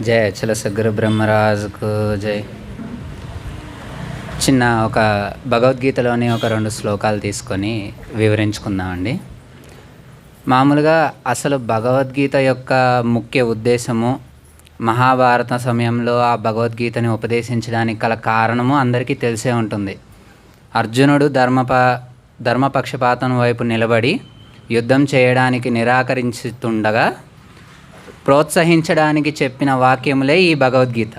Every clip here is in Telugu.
జై అచల సగ్గురు బ్రహ్మరాజుకు జై. చిన్న ఒక భగవద్గీతలోని ఒక రెండు శ్లోకాలు తీసుకొని వివరించుకుందామండి. మామూలుగా అసలు భగవద్గీత యొక్క ముఖ్య ఉద్దేశము మహాభారత సమయంలో ఆ భగవద్గీతని ఉపదేశించడానికి గల కారణము అందరికీ తెలిసే ఉంటుంది. అర్జునుడు ధర్మప ధర్మపక్షపాతం వైపు నిలబడి యుద్ధం చేయడానికి నిరాకరించుతుండగా ప్రోత్సహించడానికి చెప్పిన వాక్యములే ఈ భగవద్గీత.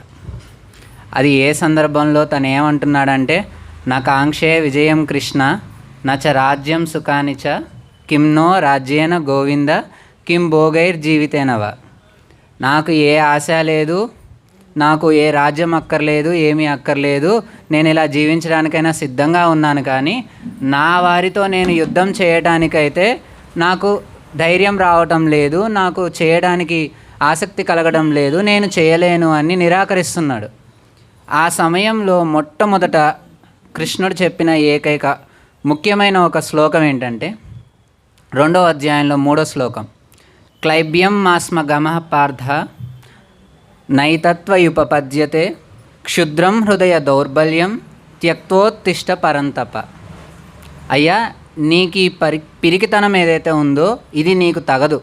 అది ఏ సందర్భంలో తను ఏమంటున్నాడంటే నా కాంక్షే విజయం కృష్ణ నచ రాజ్యం సుఖాని చ కిమ్నో రాజ్యేన గోవింద కిం భోగైర్ జీవితేనవ. నాకు ఏ ఆశ లేదు నాకు ఏ రాజ్యం అక్కర్లేదు ఏమీ అక్కర్లేదు నేను ఇలా జీవించడానికైనా సిద్ధంగా ఉన్నాను కానీ నా వారితో నేను యుద్ధం చేయటానికైతే నాకు ధైర్యం రావటం లేదు నాకు చేయడానికి ఆసక్తి కలగడం లేదు నేను చేయలేను అని నిరాకరిస్తున్నాడు. ఆ సమయంలో మొట్టమొదట కృష్ణుడు చెప్పిన ఏకైక ముఖ్యమైన ఒక శ్లోకం ఏంటంటే రెండో అధ్యాయంలో మూడో శ్లోకం క్లైబ్యం మాస్మ గమ పార్థ నైతత్వయుపపద్యతే క్షుద్రం హృదయ దౌర్బల్యం త్యక్తోత్తిష్ట పరంతప. అయ్యా నీకు ఈ పరి పిరికితనం ఏదైతే ఉందో ఇది నీకు తగదు.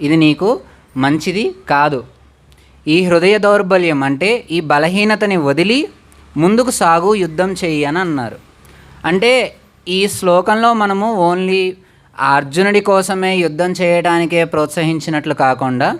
ఇది నీకు మంచిది కాదు. ఈ హృదయ దౌర్బల్యం అంటే ఈ బలహీనతని వదిలి ముందుకు సాగు యుద్ధం చెయ్యి అని అన్నారు. అంటే ఈ శ్లోకంలో మనము ఓన్లీ అర్జునుడి కోసమే యుద్ధం చేయడానికే ప్రోత్సహించినట్లు కాకుండా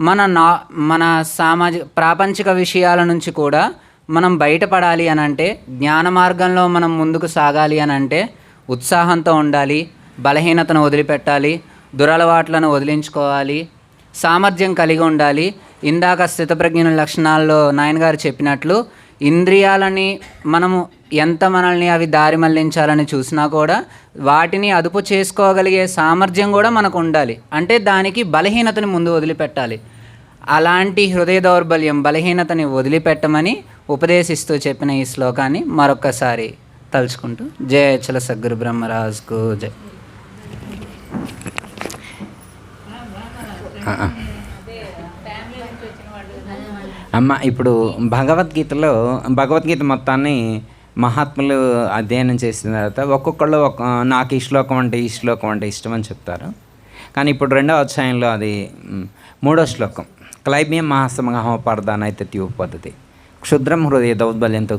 మన నా మన సామాజిక ప్రాపంచిక విషయాల నుంచి కూడా మనం బయటపడాలి అని అంటే జ్ఞాన మార్గంలో మనం ముందుకు సాగాలి అని అంటే ఉత్సాహంతో ఉండాలి బలహీనతను వదిలిపెట్టాలి దురలవాట్లను వదిలించుకోవాలి సామర్థ్యం కలిగి ఉండాలి. ఇందాక స్థితప్రజ్ఞ లక్షణాల్లో నాయనగారు చెప్పినట్లు ఇంద్రియాలని మనము ఎంత మనల్ని అవి దారి మళ్ళించాలని చూసినా కూడా వాటిని అదుపు చేసుకోగలిగే సామర్థ్యం కూడా మనకు ఉండాలి. అంటే దానికి బలహీనతని ముందు వదిలిపెట్టాలి. అలాంటి హృదయ దౌర్బల్యం బలహీనతని వదిలిపెట్టమని ఉపదేశిస్తూ చెప్పిన ఈ శ్లోకాన్ని మరొక్కసారి తలుచుకుంటూ. జయ అచల సద్గురు బ్రహ్మరాజుకు జై అమ్మ ఇప్పుడు భగవద్గీతలో భగవద్గీత మొత్తాన్ని మహాత్ములు అధ్యయనం చేసిన తర్వాత ఒక్కొక్కళ్ళు ఒక నాకు ఈ శ్లోకం అంటే ఈ శ్లోకం అంటే ఇష్టం అని చెప్తారు. కానీ ఇప్పుడు రెండవ అధ్యాయంలో అది మూడో శ్లోకం. క్లైబ్యం మహాసమహోపార్థానైతే పద్ధతి. క్షుద్రం హృదయ దౌర్బల్యంతో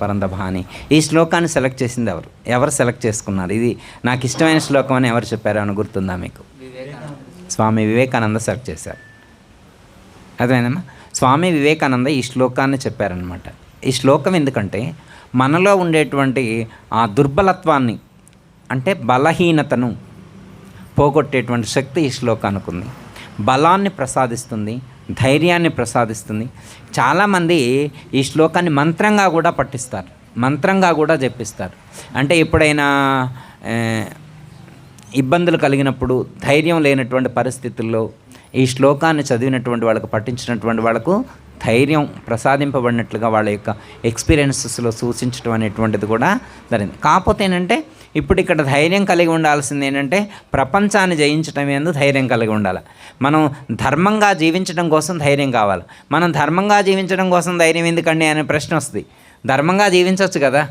పరందభ అని ఈ శ్లోకాన్ని సెలెక్ట్ చేసింది ఎవరు? ఎవరు సెలెక్ట్ చేసుకున్నారు? ఇది నాకు ఇష్టమైన శ్లోకం అని ఎవరు చెప్పారో అని గుర్తుందా మీకు? స్వామి వివేకానంద సెలెక్ట్ చేశారు. అదేనమ్మా స్వామి వివేకానంద ఈ శ్లోకాన్ని చెప్పారనమాట ఈ శ్లోకం ఎందుకంటే మనలో ఉండేటువంటి ఆ దుర్బలత్వాన్ని అంటే బలహీనతను పోగొట్టేటువంటి శక్తి ఈ శ్లోకానికి ఉంది. బలాన్ని ప్రసాదిస్తుంది ధైర్యాన్ని ప్రసాదిస్తుంది. చాలామంది ఈ శ్లోకాన్ని మంత్రంగా కూడా పట్టిస్తారు మంత్రంగా కూడా చెప్పిస్తారు అంటే ఎప్పుడైనా ఇబ్బందులు కలిగినప్పుడు ధైర్యం లేనటువంటి పరిస్థితుల్లో ఈ శ్లోకాన్ని చదివినటువంటి వాళ్ళకు పఠించినటువంటి వాళ్ళకు ధైర్యం ప్రసాదింపబడినట్లుగా వాళ్ళ యొక్క ఎక్స్పీరియన్సెస్లో సూచించడం అనేటువంటిది కూడా జరిగింది. కాకపోతే ఏంటంటే ఇప్పుడు ఇక్కడ ధైర్యం కలిగి ఉండాల్సింది ఏంటంటే ప్రపంచాన్ని జయించడం ఎందు ధైర్యం కలిగి ఉండాలి. మనం ధర్మంగా జీవించడం కోసం ధైర్యం కావాలి. మనం ధర్మంగా జీవించడం కోసం ధైర్యం ఎందుకండి అనే ప్రశ్న వస్తుంది. ధర్మంగా జీవించవచ్చు కదా.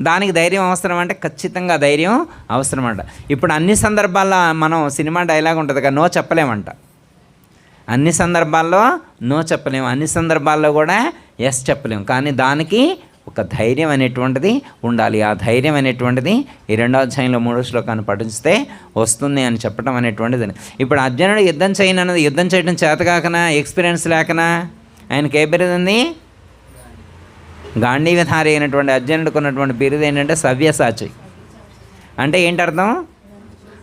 దానికి ధైర్యం అవసరం అంటే ఖచ్చితంగా ధైర్యం అవసరం అంట ఇప్పుడు అన్ని సందర్భాల్లో మనం సినిమా డైలాగ్ ఉంటుంది కదా నో చెప్పలేమంట. అన్ని సందర్భాల్లో నో చెప్పలేము. అన్ని సందర్భాల్లో కూడా ఎస్ చెప్పలేము. కానీ దానికి ఒక ధైర్యం అనేటువంటిది ఉండాలి. ఆ ధైర్యం అనేటువంటిది ఈ రెండో అధ్యాయంలో మూడో శ్లోకాన్ని పఠిస్తే వస్తుంది అని చెప్పడం అనేటువంటిది ఇప్పుడు అర్జునుడు యుద్ధం చేయను అన్నది యుద్ధం చేయడం చేతకాకనా ఎక్స్పీరియన్స్ లేకనా? ఆయనకి ఏ బిరుదుంది గాంధీవధారి అయినటువంటి అర్జునుడికి ఉన్నటువంటి బిరుదు ఏంటంటే సవ్యసాచి. అంటే ఏంటర్థం?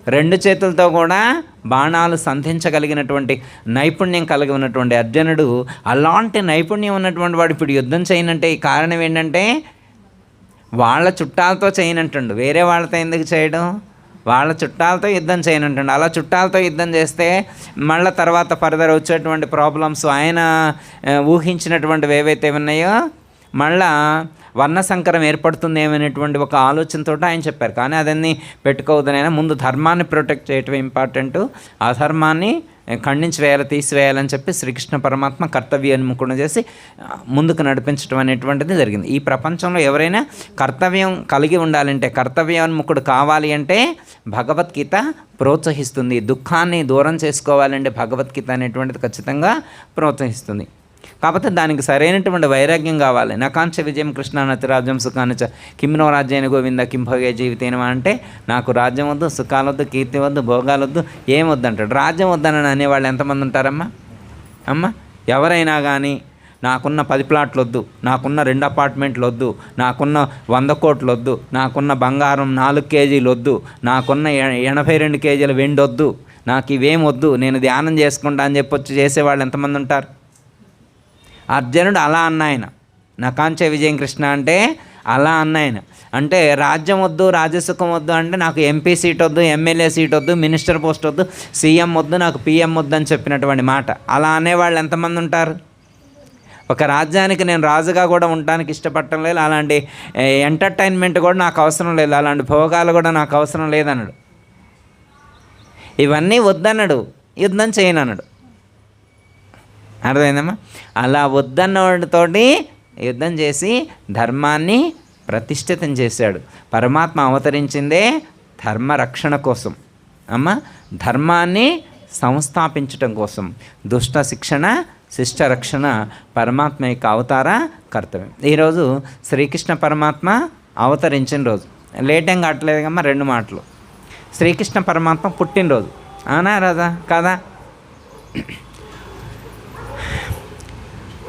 రెండు చేతులతో కూడా బాణాలు సంధించగలిగినటువంటి నైపుణ్యం కలిగి ఉన్నటువంటి అర్జునుడు అలాంటి నైపుణ్యం ఉన్నటువంటి వాడు ఇప్పుడు యుద్ధం చేయనంటే ఈ కారణం ఏంటంటే వాళ్ళ చుట్టాలతో చేయనంటుండు. వేరే వాళ్ళతో ఎందుకు చేయడం? వాళ్ళ చుట్టాలతో యుద్ధం చేయనంటుండు. అలా చుట్టాలతో యుద్ధం చేస్తే మళ్ళీ తర్వాత ఫర్దర్ వచ్చేటువంటి ప్రాబ్లమ్స్ ఆయన ఊహించినటువంటివి ఏవైతే ఉన్నాయో మళ్ళా వర్ణ సంకరం ఏర్పడుతుందేమనేటువంటి ఒక ఆలోచనతో ఆయన చెప్పారు. కానీ అదన్నీ పెట్టుకోవద్దనైనా ముందు ధర్మాన్ని ప్రొటెక్ట్ చేయటం ఇంపార్టెంట్ అధర్మాన్ని ఖండించి వేయాలి తీసివేయాలని చెప్పి శ్రీకృష్ణ పరమాత్మ కర్తవ్యోన్ముఖుడు చేసి ముందుకు నడిపించడం అనేటువంటిది జరిగింది. ఈ ప్రపంచంలో ఎవరైనా కర్తవ్యం కలిగి ఉండాలంటే కర్తవ్యాన్ముఖుడు కావాలి అంటే భగవద్గీత ప్రోత్సహిస్తుంది. దుఃఖాన్ని దూరం చేసుకోవాలంటే భగవద్గీత అనేటువంటిది ఖచ్చితంగా ప్రోత్సహిస్తుంది. కాకపోతే దానికి సరైనటువంటి వైరాగ్యం కావాలి. నకాంక్ష విజయం కృష్ణ నతిరాజ్యం సుఖానుచ కిమ్నో రాజ్యాన్ని గోవింద కింభగే జీవితేనమా అంటే నాకు రాజ్యం వద్దు సుఖాలొద్దు కీర్తి వద్దు భోగాలొద్దు ఏం వద్దు అంటాడు. రాజ్యం వద్దని అనేవాళ్ళు ఎంతమంది ఉంటారమ్మా? అమ్మ ఎవరైనా కానీ నాకున్న పది ప్లాట్లు వద్దు నాకున్న రెండు అపార్ట్మెంట్లు వద్దు నాకున్న వంద కోట్లు వద్దు నాకున్న బంగారం నాలుగు కేజీలు వద్దు నాకున్న ఎనభై రెండు కేజీల వెండి వద్దు నాకు ఇవేం వద్దు నేను ధ్యానం చేసుకుంటా అని చెప్పొచ్చి చేసేవాళ్ళు ఎంతమంది ఉంటారు? అర్జునుడు అలా అన్నాయన. నకాంచ విజయం కృష్ణ అంటే అలా అన్నాయన. అంటే రాజ్యం వద్దు రాజసుఖం వద్దు అంటే నాకు ఎంపీ సీట్ వద్దు ఎమ్మెల్యే సీట్ వద్దు మినిస్టర్ పోస్ట్ వద్దు సీఎం వద్దు నాకు పీఎం వద్దు అని చెప్పినటువంటి మాట. అలా అనేవాళ్ళు ఎంతమంది ఉంటారు? ఒక రాజ్యానికి నేను రాజుగా కూడా ఉండడానికి ఇష్టపడటం లేదు. అలాంటి ఎంటర్టైన్మెంట్ కూడా నాకు అవసరం లేదు. అలాంటి భోగాలు కూడా నాకు అవసరం లేదన్నాడు. ఇవన్నీ వద్దన్నాడు. యుద్ధం చేయనన్నాడు. అర్థమైందమ్మా? అలా వద్దన్నవాడితోటి యుద్ధం చేసి ధర్మాన్ని ప్రతిష్ఠితం చేశాడు. పరమాత్మ అవతరించిందే ధర్మ రక్షణ కోసం. అమ్మ ధర్మాన్ని సంస్థాపించటం కోసం. దుష్ట శిక్షణ శిష్ట రక్షణ పరమాత్మ యొక్క అవతార కర్తవ్యం. ఈరోజు శ్రీకృష్ణ పరమాత్మ అవతరించిన రోజు. లేటం కావట్లేదు కమ్మా రెండు మాటలు. శ్రీకృష్ణ పరమాత్మ పుట్టినరోజు. అవునా రాదా కాదా?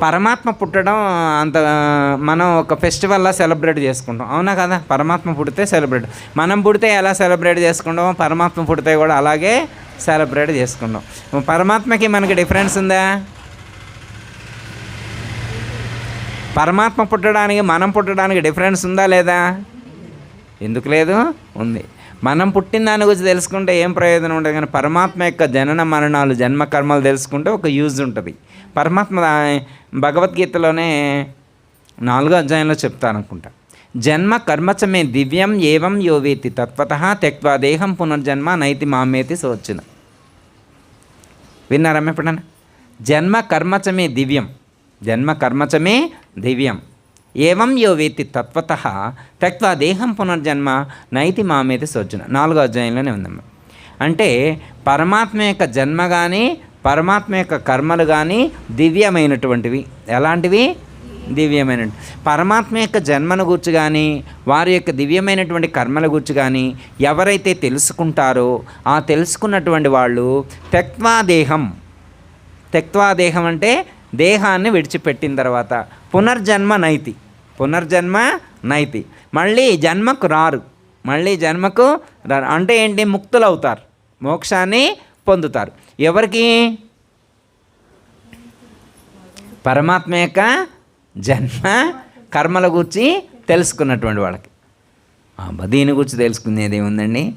పరమాత్మ పుట్టడం అంత మనం ఒక ఫెస్టివల్లా సెలబ్రేట్ చేసుకుంటాం. అవునా కదా? పరమాత్మ పుడితే సెలబ్రేట్. మనం పుడితే ఎలా సెలబ్రేట్ చేసుకుంటాం పరమాత్మ పుడితే కూడా అలాగే సెలబ్రేట్ చేసుకుంటాం. పరమాత్మకి మనకి డిఫరెన్స్ ఉందా? పరమాత్మ పుట్టడానికి మనం పుట్టడానికి డిఫరెన్స్ ఉందా లేదా? ఎందుకు లేదు? ఉంది. మనం పుట్టిన దాని గురించి తెలుసుకుంటే ఏం ప్రయోజనం ఉంటుంది కానీ పరమాత్మ యొక్క జనన మరణాలు జన్మ కర్మలు తెలుసుకుంటే ఒక యూజ్ ఉంటుంది. పరమాత్మ భగవద్గీతలోనే నాలుగో అధ్యాయంలో చెప్తారనుకుంటా. జన్మ కర్మచమే దివ్యం ఏవం యోవేతి తత్వత త్యక్వా దేహం పునర్జన్మ నైతి మామేతి సోచ్చిన. విన్నారమ్మ ఎప్పుడన్నా? జన్మ కర్మచమే దివ్యం. జన్మ కర్మచమే దివ్యం. ఏవం యో తత్వత త్యక్వా దేహం పునర్జన్మ నైతి మామేతి సోచ్చిన. నాలుగో అధ్యాయంలోనే ఉందమ్మ. అంటే పరమాత్మ యొక్క జన్మ కానీ పరమాత్మ యొక్క కర్మలు కానీ దివ్యమైనటువంటివి. ఎలాంటివి? దివ్యమైన పరమాత్మ యొక్క జన్మను గూర్చి కానీ వారి యొక్క దివ్యమైనటువంటి కర్మల గూర్చి కానీ ఎవరైతే తెలుసుకుంటారో ఆ తెలుసుకున్నటువంటి వాళ్ళు తెక్వాదేహం తెక్వాదేహం అంటే దేహాన్ని విడిచిపెట్టిన తర్వాత పునర్జన్మ నైతి. పునర్జన్మ నైతి. మళ్ళీ జన్మకు రారు. మళ్ళీ జన్మకు రారు అంటే ఏంటి? ముక్తులవుతారు. మోక్షాన్ని పొందుతారు. ఎవరికి? పరమాత్మ యొక్క జన్మ కర్మల గురించి తెలుసుకున్నటువంటి వాళ్ళకి. దీని గురించి తెలుసుకునేది ఏముందండి?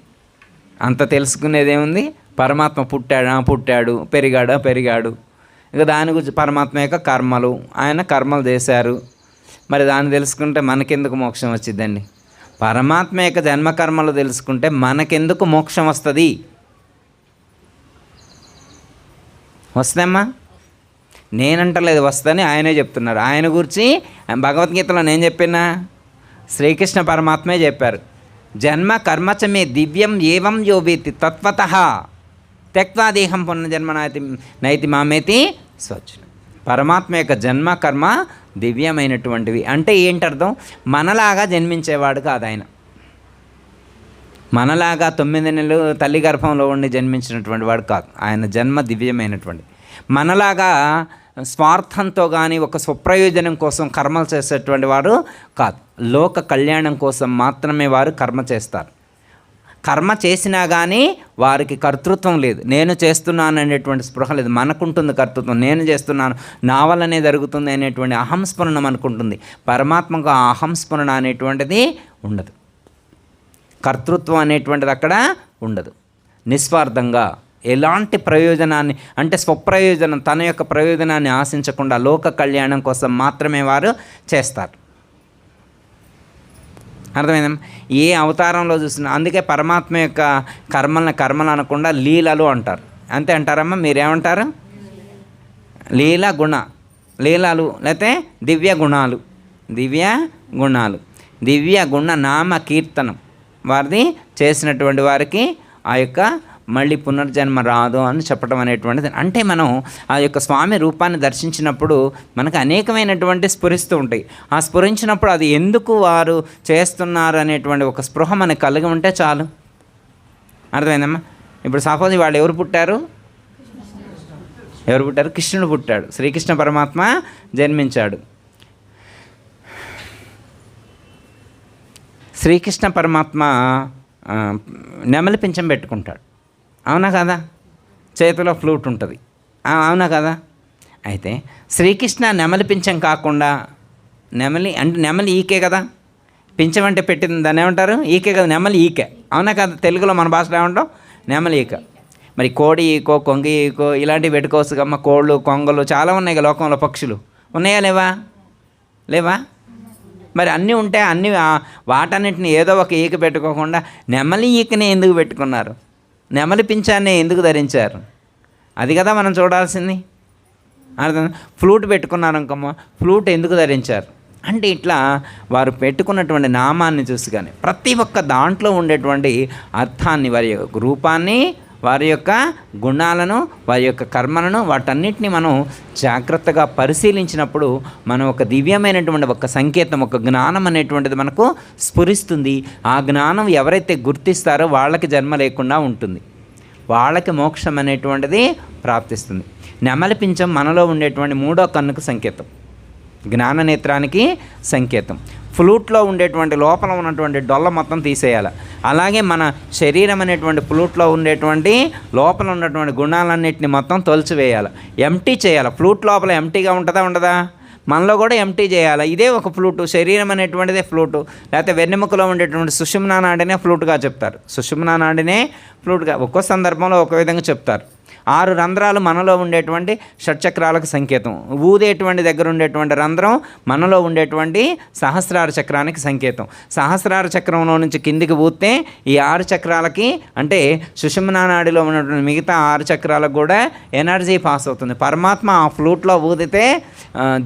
అంత తెలుసుకునేది ఏముంది? పరమాత్మ పుట్టాడా? పుట్టాడు. పెరిగాడా? పెరిగాడు. ఇక దాని గురించి పరమాత్మ యొక్క కర్మలు. ఆయన కర్మలు చేశారు. మరి దాన్ని తెలుసుకుంటే మనకెందుకు మోక్షం వచ్చిందండి పరమాత్మ యొక్క జన్మకర్మలు తెలుసుకుంటే మనకెందుకు మోక్షం వస్తుంది? వస్తుందమ్మా? నేనంటలేదు వస్తుందని ఆయనే చెప్తున్నారు. ఆయన గురించి భగవద్గీతలో నేను చెప్పినా? శ్రీకృష్ణ పరమాత్మే చెప్పారు. జన్మ కర్మచమే దివ్యం ఏవం యోవేతి తత్వత. తెక్వాదేహం పునర్జన్మ నైతి నైతి మామేతి స్వచ్ఛ పరమాత్మ యొక్క జన్మ కర్మ దివ్యమైనటువంటివి. అంటే ఏంటర్థం? మనలాగా జన్మించేవాడు కాదు ఆయన. మనలాగా తొమ్మిది నెలలు తల్లి గర్భంలో ఉండి జన్మించినటువంటి వాడు కాదు ఆయన జన్మ దివ్యమైనటువంటి. మనలాగా స్వార్థంతో కానీ ఒక స్వప్రయోజనం కోసం కర్మలు చేసేటువంటి వారు కాదు. లోక కళ్యాణం కోసం మాత్రమే వారు కర్మ చేస్తారు. కర్మ చేసినా కానీ వారికి కర్తృత్వం లేదు. నేను చేస్తున్నాను అనేటువంటి స్పృహ లేదు. మనకుంటుంది కర్తృత్వం. నేను చేస్తున్నాను. నా వల్లనే జరుగుతుంది అనేటువంటి అహంస్మరణం అనుకుంటుంది పరమాత్మకు ఆ అహంస్మరణ అనేటువంటిది ఉండదు. కర్తృత్వం అనేటువంటిది అక్కడ ఉండదు. నిస్వార్థంగా ఎలాంటి ప్రయోజనాన్ని అంటే స్వప్రయోజనం తన యొక్క ప్రయోజనాన్ని ఆశించకుండా లోక కళ్యాణం కోసం మాత్రమే వారు చేస్తారు. అర్థమైందా? ఏ అవతారంలో చూసినా అందుకే పరమాత్మ యొక్క కర్మలను కర్మలు అనకుండా లీలలు అంటారు. అంతే అంటారమ్మా మీరేమంటారు? లీల గుణ లీలాలు లేకపోతే దివ్య గుణాలు దివ్య గుణాలు దివ్య గుణ నామ కీర్తనం. వారిది చేసినటువంటి వారికి ఆ యొక్క మళ్ళీ పునర్జన్మ రాదు అని చెప్పడం అనేటువంటిది. అంటే మనం ఆ యొక్క స్వామి రూపాన్ని దర్శించినప్పుడు మనకు అనేకమైనటువంటి స్ఫురిస్తూ ఉంటాయి. ఆ స్ఫురించినప్పుడు అది ఎందుకు వారు చేస్తున్నారు అనేటువంటి ఒక స్పృహ మనకు కలిగి ఉంటే చాలు. అర్థమైందమ్మా? ఇప్పుడు సపోజ్ వాళ్ళు ఎవరు పుట్టారు? ఎవరు పుట్టారు? కృష్ణుడు పుట్టాడు. శ్రీకృష్ణ పరమాత్మ జన్మించాడు. శ్రీకృష్ణ పరమాత్మ నెమలి పింఛం పెట్టుకుంటాడు. అవునా కదా? చేతిలో ఫ్లూట్ ఉంటుంది. అవునా కదా? అయితే శ్రీకృష్ణ నెమలి పింఛం కాకుండా నెమలి అంటే నెమలి ఈకే కదా? పింఛం అంటే పెట్టింది దాన్ని ఏమంటారు? ఈకే కదా నెమలి ఈకే. అవునా కదా? తెలుగులో మన భాషలో ఏమంటాం నెమలి ఈక. మరి కోడి ఈకో కొంగ ఈకో ఇలాంటివి పెట్టుకోవచ్చు కమ్మ. కోళ్ళు కొంగలు చాలా ఉన్నాయి లోకంలో పక్షులు. ఉన్నాయా లేవా? లేవా? మరి అన్నీ ఉంటే అన్ని వాటన్నిటిని ఏదో ఒక ఈక పెట్టుకోకుండా నెమలి ఈకనే ఎందుకు పెట్టుకున్నారు? నెమలి పింఛాన్ని ఎందుకు ధరించారు? అది కదా మనం చూడాల్సింది. అర్థం? ఫ్లూట్ పెట్టుకున్నారు ఇంకమ్మ ఫ్లూట్ ఎందుకు ధరించారు? అంటే ఇట్లా వారు పెట్టుకున్నటువంటి నామాన్ని చూసి కానీ ప్రతి ఒక్క దాంట్లో ఉండేటువంటి అర్థాన్ని వారి యొక్క రూపాన్ని వారి యొక్క గుణాలను వారి యొక్క కర్మలను వాటన్నిటిని మనం జాగ్రత్తగా పరిశీలించినప్పుడు మనం ఒక దివ్యమైనటువంటి ఒక సంకేతం ఒక జ్ఞానం అనేటువంటిది మనకు స్ఫురిస్తుంది. ఆ జ్ఞానం ఎవరైతే గుర్తిస్తారో వాళ్ళకి జన్మ లేకుండా ఉంటుంది. వాళ్ళకి మోక్షం అనేటువంటిది ప్రాప్తిస్తుంది. నెమలి పింఛం మనలో ఉండేటువంటి మూడో కన్నుకు సంకేతం. జ్ఞాన నేత్రానికి సంకేతం. ఫ్లూట్లో ఉండేటువంటి లోపల ఉన్నటువంటి డొల్ల మొత్తం తీసేయాలి. అలాగే మన శరీరం అనేటువంటి ఫ్లూట్లో ఉండేటువంటి లోపల ఉన్నటువంటి గుణాలన్నింటినీ మొత్తం తొలిచివేయాలి. ఎంటీ చేయాలి. ఫ్లూట్ లోపల ఎంటీగా ఉంటుందా ఉండదా? మనలో కూడా ఎంటీ చేయాలి. ఇదే ఒక ఫ్లూటు. శరీరం అనేటువంటిదే ఫ్లూటు. లేకపోతే వెన్నెముకలో ఉండేటువంటి సుషుమ్నా నాడినే ఫ్లూట్గా చెప్తారు. సుషుమ్నా నాడినే ఫ్లూట్గా. ఒక్కో సందర్భంలో ఒక విధంగా చెప్తారు. ఆరు రంధ్రాలు మనలో ఉండేటువంటి షట్చక్రాలకు సంకేతం. ఊదేటువంటి దగ్గర ఉండేటువంటి రంధ్రం మనలో ఉండేటువంటి సహస్రార చక్రానికి సంకేతం. సహస్రార చక్రంలో నుంచి కిందికి ఊస్తే ఈ ఆరు చక్రాలకి అంటే సుషమనానాడిలో ఉన్నటువంటి మిగతా ఆరు చక్రాలకు కూడా ఎనర్జీ పాస్ అవుతుంది. పరమాత్మ ఆ ఫ్లూట్లో ఊదితే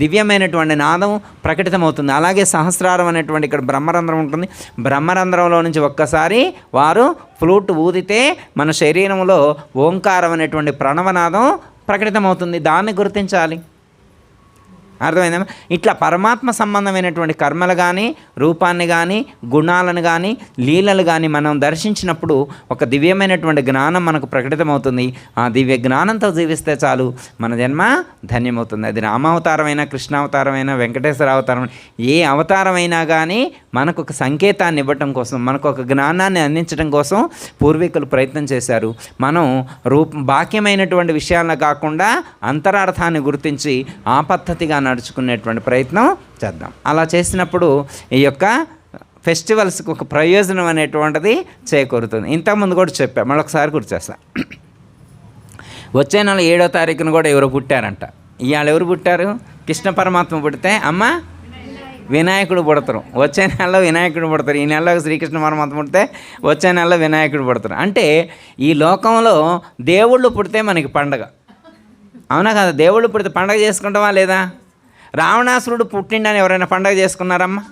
దివ్యమైనటువంటి నాదం ప్రకటితమవుతుంది. అలాగే సహస్రారం అనేటువంటి ఇక్కడ బ్రహ్మరంధ్రం ఉంటుంది. బ్రహ్మరంధ్రంలో నుంచి ఒక్కసారి వారు ఫ్లూట్ ఊదితే మన శరీరంలో ఓంకారం అనేటువంటి ప్రణవనాదం ప్రకటితమవుతుంది. దాన్ని గుర్తించాలి. అర్థమైందా? ఇట్లా పరమాత్మ సంబంధమైనటువంటి కర్మలు కానీ రూపాన్ని కానీ గుణాలను కానీ లీలలు కానీ మనం దర్శించినప్పుడు ఒక దివ్యమైనటువంటి జ్ఞానం మనకు ప్రకటితమవుతుంది. ఆ దివ్య జ్ఞానంతో జీవిస్తే చాలు. మన జన్మ ధన్యమవుతుంది. అది రామావతారమైనా కృష్ణావతారమైనా వెంకటేశ్వర అవతారం ఏ అవతారమైనా కానీ మనకు ఒక సంకేతాన్ని ఇవ్వటం కోసం మనకు ఒక జ్ఞానాన్ని అందించడం కోసం పూర్వీకులు ప్రయత్నం చేశారు. మనం రూప బాక్యమైనటువంటి విషయాలను కాకుండా అంతరార్థాన్ని గుర్తించి ఆ పద్ధతిగా నడుచుకునేటువంటి ప్రయత్నం చేద్దాం. అలా చేసినప్పుడు ఈ యొక్క ఫెస్టివల్స్కి ఒక ప్రయోజనం అనేటువంటిది చేకూరుతుంది. ఇంతకుముందు కూడా చెప్పాం మళ్ళొకసారి గుర్తు వచ్చే నెల ఏడో తారీఖున కూడా ఎవరు పుట్టారంట. ఇవాళ ఎవరు పుట్టారు? కృష్ణ పరమాత్మ పుడితే అమ్మ వినాయకుడు పుడతారు. వచ్చే నెలలో వినాయకుడు పుడతారు. ఈ నెలలో శ్రీకృష్ణ పరమాత్మ పుడితే వచ్చే నెలలో వినాయకుడు పుడతారు. అంటే ఈ లోకంలో దేవుళ్ళు పుడితే మనకి పండగ. అవునా కదా? దేవుళ్ళు పుడితే పండగ చేసుకుంటావా లేదా? రావణాసురుడు పుట్టిండని ఎవరైనా పండగ చేసుకున్నారమ్మా?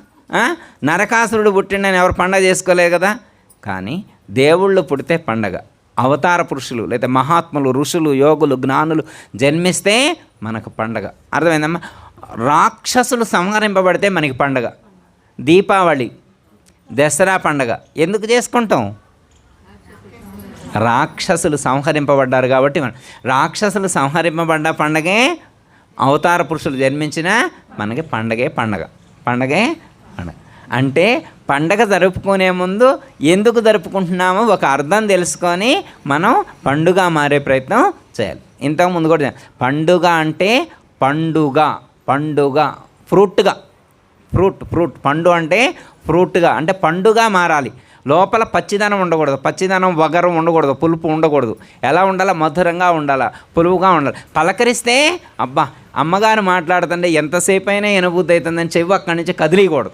నరకాసురుడు పుట్టిండని ఎవరు పండగ చేసుకోలేదు కదా? కానీ దేవుళ్ళు పుడితే పండగ. అవతార పురుషులు లేదా మహాత్ములు ఋషులు యోగులు జ్ఞానులు జన్మిస్తే మనకు పండగ. అర్థమైందమ్మా? రాక్షసులు సంహరింపబడితే మనకి పండగ. దీపావళి దసరా పండగ. ఎందుకు చేసుకుంటాం? రాక్షసులు సంహరింపబడ్డారు కాబట్టి మనం. రాక్షసులు సంహరింపబడ్డ పండగే అవతార పురుషులు జన్మించిన మనకి పండగే పండగ. పండగే పండగ. అంటే పండగ జరుపుకునే ముందు ఎందుకు జరుపుకుంటున్నామో ఒక అర్థం తెలుసుకొని మనం పండుగ మారే ప్రయత్నం చేయాలి. ఇంతకు ముందు కూడా పండుగ అంటే పండుగ పండుగ ఫ్రూట్గా. Fruit fruit. పండు అంటే ఫ్రూట్గా. అంటే పండుగ మారాలి. లోపల పచ్చిదనం ఉండకూడదు. పచ్చిదనం వగరం ఉండకూడదు. పులుపు ఉండకూడదు. ఎలా ఉండాలా? మధురంగా ఉండాలా? పులుపుగా ఉండాలి. పలకరిస్తే అబ్బా అమ్మగారు మాట్లాడుతుంటే ఎంతసేపు అయినా ఎనుబుద్ధి అవుతుందని చెవి అక్కడి నుంచి కదిలియకూడదు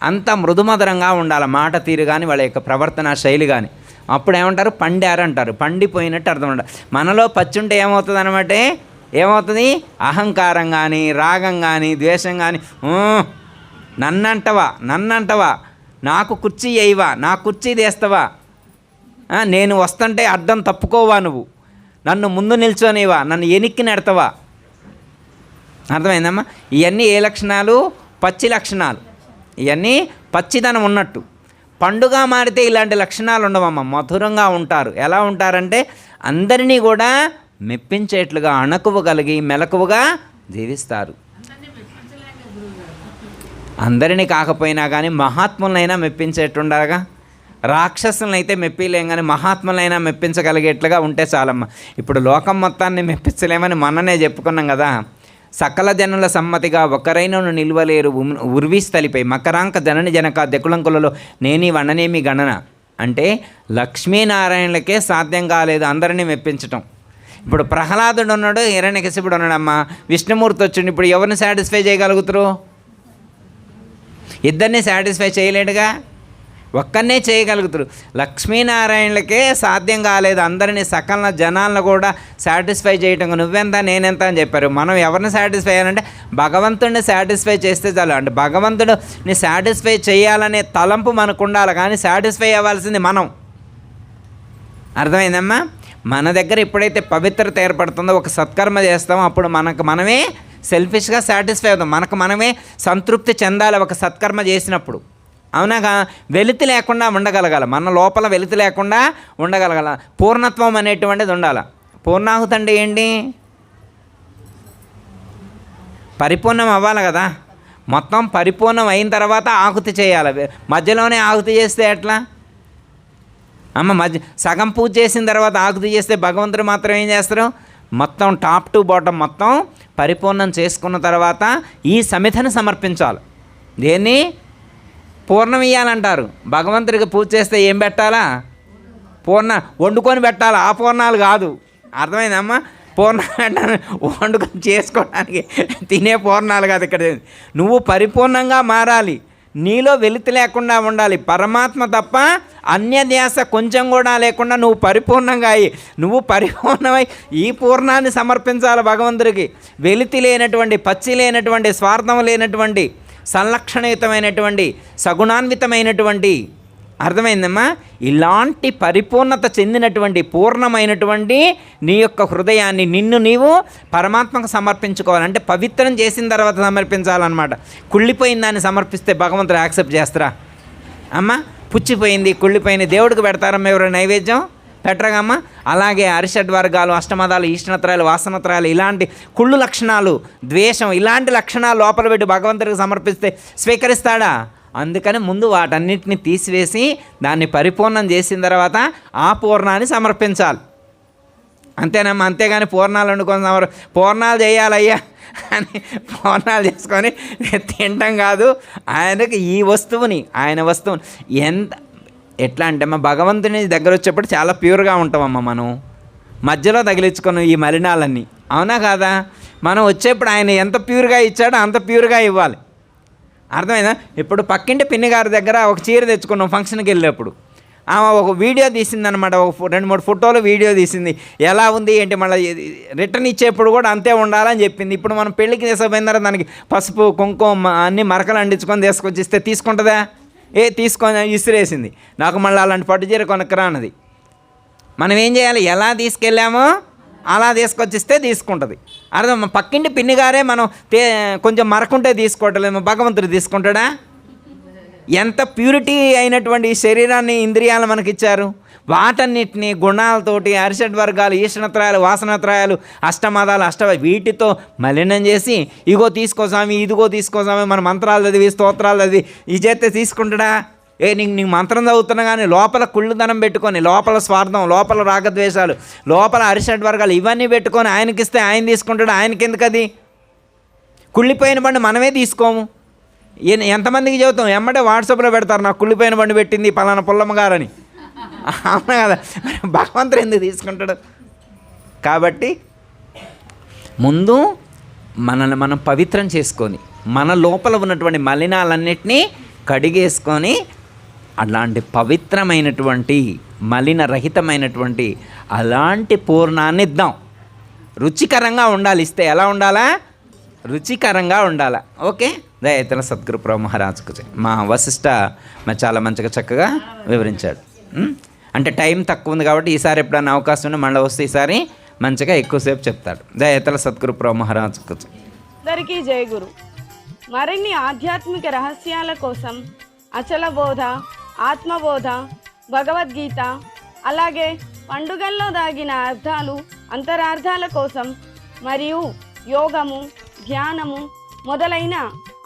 అంత మృదుమధురంగా ఉండాలి మాట తీరు కానీ వాళ్ళ యొక్క ప్రవర్తన శైలి కానీ అప్పుడు ఏమంటారు? పండారంటారు పండిపోయినట్టు అర్థం అంటారు మనలో పచ్చి ఉంటే ఏమవుతుంది? అనమాట ఏమవుతుంది అహంకారం కానీ రాగం కానీ ద్వేషం కానీ నన్నంటవా? నన్నంటవా? నాకు కుర్చీ వేయవా? నా కుర్చీ తీస్తావా? నేను వస్తుంటే అడ్డం తప్పుకోవా నువ్వు? నన్ను ముందు నిల్చోనివా నన్ను ఎనిక్కి నెడతావా? అర్థమైందమ్మా? ఇవన్నీ ఏ లక్షణాలు? పచ్చి లక్షణాలు. ఇవన్నీ పచ్చిదనం ఉన్నట్టు. పండుగ మారితే ఇలాంటి లక్షణాలు ఉండవమ్మ. మధురంగా ఉంటారు. ఎలా ఉంటారంటే అందరినీ కూడా మెప్పించేట్లుగా అణకువ కలిగి మెలకువగా జీవిస్తారు. అందరినీ కాకపోయినా కానీ మహాత్ములైనా మెప్పించేట్టుండగా రాక్షసులను అయితే మెప్పిలేం కానీ మహాత్ములైనా మెప్పించగలిగేట్లుగా ఉంటే చాలమ్మ. ఇప్పుడు లోకం మొత్తాన్ని మెప్పించలేమని మననే చెప్పుకున్నాం కదా. సకల జనుల సమ్మతిగా ఒకరైనను నిల్వలేరు ఉమ్- మకరాంక జనని జనక దెకులంకులలో నేని వననేమి గణన? అంటే లక్ష్మీనారాయణలకే సాధ్యం కాలేదు అందరినీ మెప్పించటం. ఇప్పుడు ప్రహ్లాదుడు ఉన్నాడు హిరణ్యకశిపుడు ఉన్నాడమ్మా. విష్ణుమూర్తి వచ్చిండు ఇప్పుడు ఎవరిని సాటిస్ఫై చేయగలుగుతారు? ఇద్దరిని సాటిస్ఫై చేయలేడుగా? ఒక్కనే చేయగలుగుతారు. లక్ష్మీనారాయణలకే సాధ్యం కాలేదు. అందరినీ సకల జనాలను కూడా సాటిస్ఫై చేయటం. నువ్వెంత నేనెంత అని చెప్పారు. మనం ఎవరిని సాటిస్ఫై అయ్యాలంటే భగవంతుడిని సాటిస్ఫై చేస్తే చాలు. అంటే భగవంతుడిని సాటిస్ఫై చేయాలనే తలంపు మనకు ఉండాలి. కానీ సాటిస్ఫై అవ్వాల్సింది మనం. అర్థమైందమ్మా? మన దగ్గర ఎప్పుడైతే పవిత్రత ఏర్పడుతుందో ఒక సత్కర్మ చేస్తామో అప్పుడు మనకు మనమే సెల్ఫిష్గా సాటిస్ఫై అవుతాం. మనకు మనమే సంతృప్తి చెందాలి ఒక సత్కర్మ చేసినప్పుడు. అవునాగా? వెలితి లేకుండా ఉండగలగాల. మన లోపల వెలితి లేకుండా ఉండగలగాల. పూర్ణత్వం అనేటువంటిది ఉండాలి. పూర్ణాహుతి అంటే ఏంటి? పరిపూర్ణం అవ్వాలి కదా. మొత్తం పరిపూర్ణం అయిన తర్వాత ఆహుతి చేయాలి. మధ్యలోనే ఆహుతి చేస్తే ఎట్లా? అమ్మ మధ్య సగం పూజ చేసిన తర్వాత ఆకుతి చేస్తే భగవంతుడు మాత్రం ఏం చేస్తారు? మొత్తం టాప్ టు బాటమ్ మొత్తం పరిపూర్ణం చేసుకున్న తర్వాత ఈ సమితను సమర్పించాలి. దేన్ని? పూర్ణమియ్యాలంటారు. భగవంతుడికి పూజ చేస్తే ఏం పెట్టాలా? పూర్ణ వండుకొని పెట్టాలి? ఆ పూర్ణాలు కాదు. అర్థమైందమ్మా? పూర్ణ వండుకొని చేసుకోవడానికి తినే పూర్ణాలు కాదు ఇక్కడ. నువ్వు పరిపూర్ణంగా మారాలి. నీలో వెలితి లేకుండా ఉండాలి. పరమాత్మ తప్ప అన్యధ్యాస కొంచెం కూడా లేకుండా నువ్వు పరిపూర్ణంగా అయ్యి నువ్వు పరిపూర్ణమై ఈ పూర్ణాన్ని సమర్పించాలి భగవంతుడికి. వెలితి లేనటువంటి పచ్చి లేనటువంటి స్వార్థం లేనటువంటి సంలక్షణయుతమైనటువంటి సగుణాన్వితమైనటువంటి అర్థమైందమ్మా? ఇలాంటి పరిపూర్ణత చెందినటువంటి పూర్ణమైనటువంటి నీ యొక్క హృదయాన్ని నిన్ను నీవు పరమాత్మకు సమర్పించుకోవాలంటే పవిత్రం చేసిన తర్వాత సమర్పించాలన్నమాట. కుళ్ళిపోయిన దాన్ని సమర్పిస్తే భగవంతుడు యాక్సెప్ట్ చేస్తారా? అమ్మ పుచ్చిపోయింది కుళ్ళిపోయింది దేవుడికి పెడతారమ్మ ఎవరు నైవేద్యం? పెట్టరగమ్మ. అలాగే అరిషడ్ వర్గాలు అష్టమదాలు ఈష్టనత్రాలు వాసనత్రాలు ఇలాంటి కుళ్ళు లక్షణాలు ద్వేషం ఇలాంటి లక్షణాలు లోపల పెట్టి భగవంతుడికి సమర్పిస్తే స్వీకరిస్తాడా? అందుకని ముందు వాటన్నిటిని తీసివేసి దాన్ని పరిపూర్ణం చేసిన తర్వాత ఆ పూర్ణాన్ని సమర్పించాలి. అంతేనమ్మా అంతేగాని పూర్ణాలు వండుకొని సమర్ పూర్ణాలు చేయాలయ్యా అని పూర్ణాలు చేసుకొని తినటం కాదు. ఆయనకి ఈ వస్తువుని ఆయన వస్తువుని ఎంత ఎట్లా అంటే మా భగవంతుని దగ్గర వచ్చేప్పుడు చాలా ప్యూర్గా ఉంటామమ్మ మనం. మధ్యలో తగిలించుకున్నాం ఈ మలినాలన్నీ. అవునా కాదా? మనం వచ్చేప్పుడు ఆయన ఎంత ప్యూర్గా ఇచ్చాడో అంత ప్యూర్గా ఇవ్వాలి. అర్థమైందా? ఇప్పుడు పక్కింటి పిన్ని గారి దగ్గర ఒక చీర తెచ్చుకున్నాం ఫంక్షన్కి వెళ్ళేప్పుడు. ఆమె ఒక వీడియో తీసిందనమాట ఒక ఫో- రెండు మూడు ఫోటోలు వీడియో తీసింది. ఎలా ఉంది ఏంటి మళ్ళీ రిటర్న్ ఇచ్చేప్పుడు కూడా అంతే ఉండాలని చెప్పింది. ఇప్పుడు మనం పెళ్ళికి తీసుకుపోయిన తర్వాత దానికి పసుపు కుంకుమ అన్ని మరకలు అండించుకొని తీసుకొచ్చి ఇస్తే తీసుకుంటుందా? ఏ తీసుకొని ఇసిరేసింది నాకు మళ్ళీ అలాంటి పట్టు చీర కొనుక్కరా అన్నది మనం ఏం చేయాలి? ఎలా తీసుకెళ్ళామో అలా తీసుకొచ్చిస్తే తీసుకుంటుంది. అర్థం? పక్కింటి పిన్ని గారే మనం కొంచెం మరకుంటే తీసుకోవట్లేదు. భగవంతుడు తీసుకుంటాడా? ఎంత ప్యూరిటీ అయినటువంటి శరీరాన్ని ఇంద్రియాలు మనకిచ్చారు? వాటన్నిటిని గుణాలతోటి అరిషడ్ వర్గాలు ఈషణత్రాయాలు వాసనత్రాయాలు అష్టమదాలు అష్ట వీటితో మలినం చేసి ఇగో తీసుకో స్వామి ఇదిగో తీసుకో స్వామి మన మంత్రాలు చదివి స్తోత్రాలు చదివి ఇది చేస్తే తీసుకుంటాడా? ఏ నీకు నీకు మంత్రం చదువుతున్నా కానీ లోపల కుళ్ళుదనం పెట్టుకొని లోపల స్వార్థం లోపల రాగద్వేషాలు లోపల అరిషడ్ వర్గాలు ఇవన్నీ పెట్టుకొని ఆయనకిస్తే ఆయన తీసుకుంటాడు? ఆయనకి ఎందుకు అది కుళ్ళిపోయిన బండి మనమే తీసుకోము. ఎంతమందికి చెబుతాం? ఎమ్మటే వాట్సాప్లో పెడతారు నాకు కుళ్ళిపోయిన బండి పెట్టింది పలానా పుల్లమ్మ గారని అవునా కదా? మరి భగవంతుడు ఎందుకు తీసుకుంటాడు? కాబట్టి ముందు మనల్ని మనం పవిత్రం చేసుకొని మన లోపల ఉన్నటువంటి మలినాలన్నిటినీ కడిగేసుకొని అలాంటి పవిత్రమైనటువంటి మలిన రహితమైనటువంటి అలాంటి పూర్ణాన్ని ఇద్దాం. రుచికరంగా ఉండాలి. ఇస్తే ఎలా ఉండాలా? రుచికరంగా ఉండాలా. ఓకే? దయతన సద్గురు ప్రభు మహారాజుకు మా వశిష్ట మరి చాలా మంచిగా చక్కగా వివరించాడు. అంటే టైం తక్కువ ఉంది కాబట్టి ఈసారి ఎప్పుడైనా అవకాశం ఉంటే మళ్ళీ వస్తే ఈసారి మంచిగా ఎక్కువసేపు చెప్తాడు. దయతల సద్గురు ప్రభు మహారాజుకు దరికి అందరికీ జయ గురు. మరిన్ని ఆధ్యాత్మిక రహస్యాల కోసం అచల బోధ ఆత్మబోధ భగవద్గీత అలాగే పండుగల్లో దాగిన అర్థాలు అంతరార్థాల కోసం మరియు యోగము ధ్యానము మొదలైన